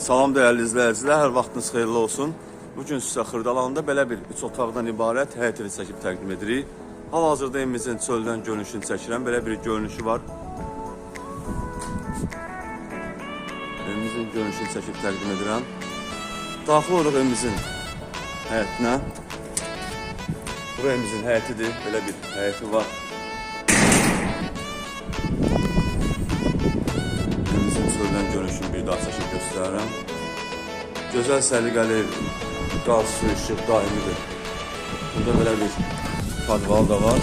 Salam dəyərli izləyicilər, hər vaxtınız xeyirli olsun. Bu gün sizə Xırdalanında belə bir üç otaqdan ibarət həyət evi çəkib təqdim edirik. Hal-hazırda evimizin çöldən görünüşünü çəkirəm. Belə bir görünüşü var. Evimizin görünüşünü çəkib təqdim edirəm. Daxil oluruq evimizin həyətinə. Bura evimizin həyətidir. Belə bir həyəti var. Çəkib göstərirəm. Gözəl səliqəli qaz, su, işıq daimidir. Burada belə bir podval da var.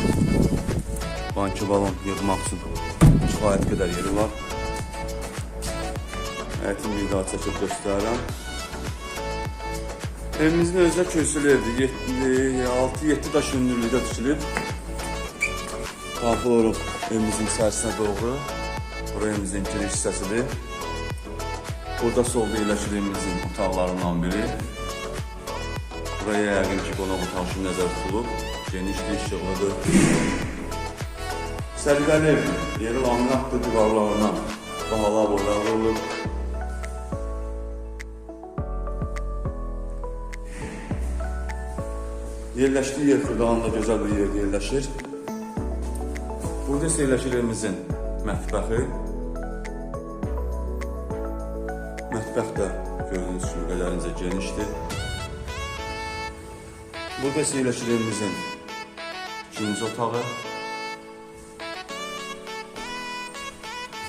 Banki balon yığmaq üçün kifayət qədər yeri var. Həyətini bir daha çəkib göstərirəm. Evimizin özü də köksülü evdir. 6-7 daş hündürlükdə tikilib. Oluruq evimizin içərisinə doğru. Bura evimizin giriş hissəsidir. Burada solda yerləşir evimizin otaqlarından biri. Buraya yəqin ki, qonaq otağı nəzər tutulub. Genişdir, işıqlıdır. Səliqəli ev, yeri laminatdır divarlarına. Bahalar burada vurulur. Yerləşdiyi yer Xırdalanında gözəl bir yerdə yerləşir. Burada isə yerləşir mətbəxi. Mətbəx də gördüyünüz kimi qədərincə genişdir. Burada isə yerləşir evimizin ikinci otağı.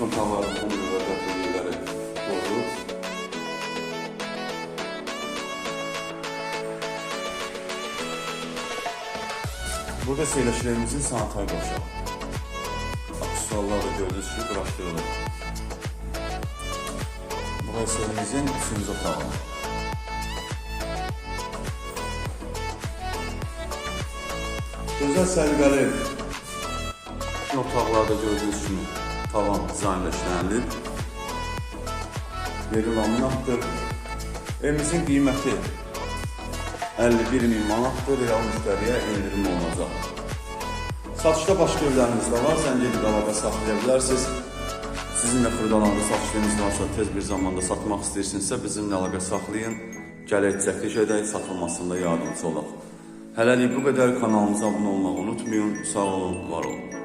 Otaqların qumru və qətirlikləri qorulub. Burada isə yerləşir evimizin sanitar qoşağı. Aksesuarlar da gördüyünüz kimi quraşdırılıb. Evimizin üçüncü otağı. Gözəl. Bütün otaqlarda gördüyünüz kimi tavan dizaynləşdirilib. Yeri laminatdır. Evimizin qiyməti 51 min manatdır. Real müştəriyə endirim olunacaq. Satışda başqa evlərimiz də var. Gedib əlaqə saxlaya bilərsiniz. Sizinlə Xırdalanda satışlarınız varsa tez bir zamanda satmaq istəyirsinizsə bizimlə əlaqə saxlayın. Gələk çəkiliş edək, satılmasında yardımcı olaq. Hələlik bu qədər kanalımıza abunə olmağı unutmayın. Sağ olun, var olun.